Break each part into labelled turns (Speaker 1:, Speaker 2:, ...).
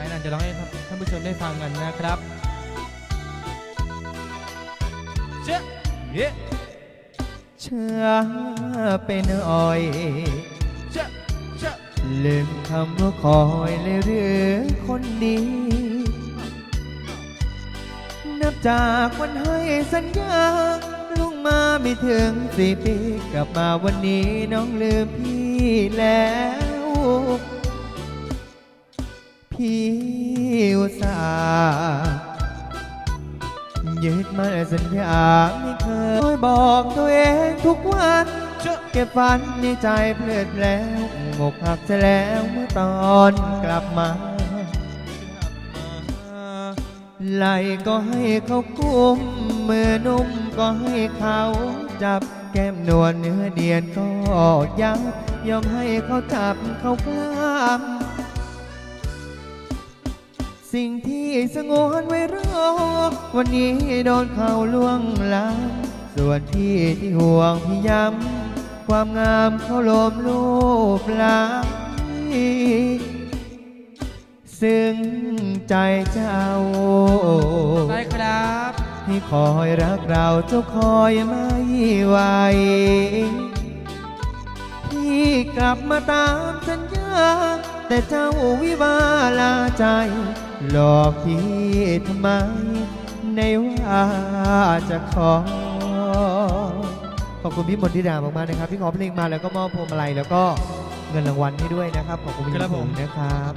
Speaker 1: อ้นันจะร้องให้ท่านผู้ชมได้ฟังกันนะครับเจ๊เย้
Speaker 2: เชื่อไปหน่อย
Speaker 1: เจ๊เจ๊
Speaker 2: ลืมคำว่าคอยเลยหรือคนดีนับจากวันให้สัญญาลงมาไม่ถึงสี่ปี กลับมาวันนี้น้องลืมพี่แล้ว ยึดมั่นสัญญาไม่เคยบอกตัวเองทุกวัน
Speaker 1: เจ๊
Speaker 2: เก็บฝันในใจเพลิดแล้วงกหักจะแล้วเมื่อตอนกลับมา ไหลก็ให้เขากุมมือนุ่มก็ให้เขาจับแก้มนวลเนื้อเดียนก็ยับยอมให้เขาจับเขากล้าม สิ่งที่สงวนไว้รอ วันนี้โดนเขาล่วงล้ำส่วนที่ที่ห่วงพี่ย้ำความงามเขาโลมรูปหลังซึ้งใจเจ้า
Speaker 1: ได้ครับ
Speaker 2: ให้คอยรักเราเจ้าคอยไม่ไหวพี่กลับมาตามสัญญา แต่เจ้าวิวาลาใจ หลอกพี่ทำไม ในว่าจะขอ ขอบคุณพี่มนทิดามากๆนะครับ ที่ขอเพลงมาแล้วก็มอบพวงมาลัยแล้วก็เงินรางวัลให้ด้วยนะครับ ขอบคุณพี่
Speaker 1: ครับผม
Speaker 2: นะครับ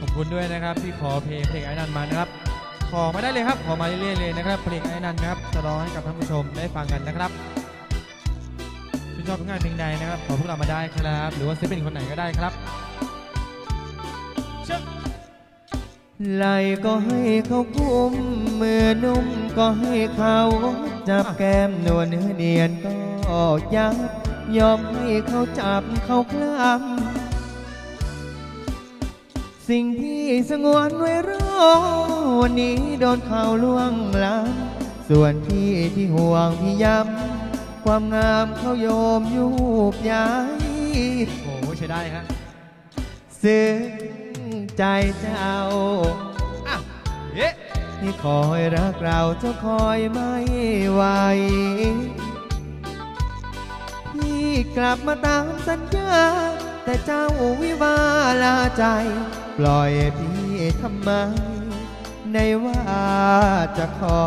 Speaker 1: ขอบคุณด้วยนะครับที่ขอเพลงเพลงไอ้นันมานะครับ ขอมาได้เลยครับ ขอมาเรื่อยๆเลยนะครับ เพลงไอ้นันนะครับจะร้องให้กับท่านผู้ชมได้ฟังกันนะครับชื่นชอบผลงานเพลงใดนะครับขอพวกเรามาได้ครับ หรือว่าศิลปินคนไหนก็ได้ครับเชิญ
Speaker 2: ไหลก็ให้เขากุมมือนุ่มก็ให้เขาจับแก้มนวลเนื้อเนียนก็ยับยอมให้เขาจับเขาคลำสิ่งที่สงวนไว้รอวันนี้โดนเขาล่วงล้ำส่วนพี่ที่ห่วงพี่ย้ำความงามเขาโยมยุบย้าย
Speaker 1: โอ้โหใช้ได้ครับ
Speaker 2: ซึ้ง ใจเจ้า
Speaker 1: อะเย้
Speaker 2: ที่คอยรักเราจ้าคอยไม่ไหวพี่กลับมาตามสัญญา แต่เจ้าวิวาลาใจ ปล่อยพี่ทำไม ในว่าจะขอ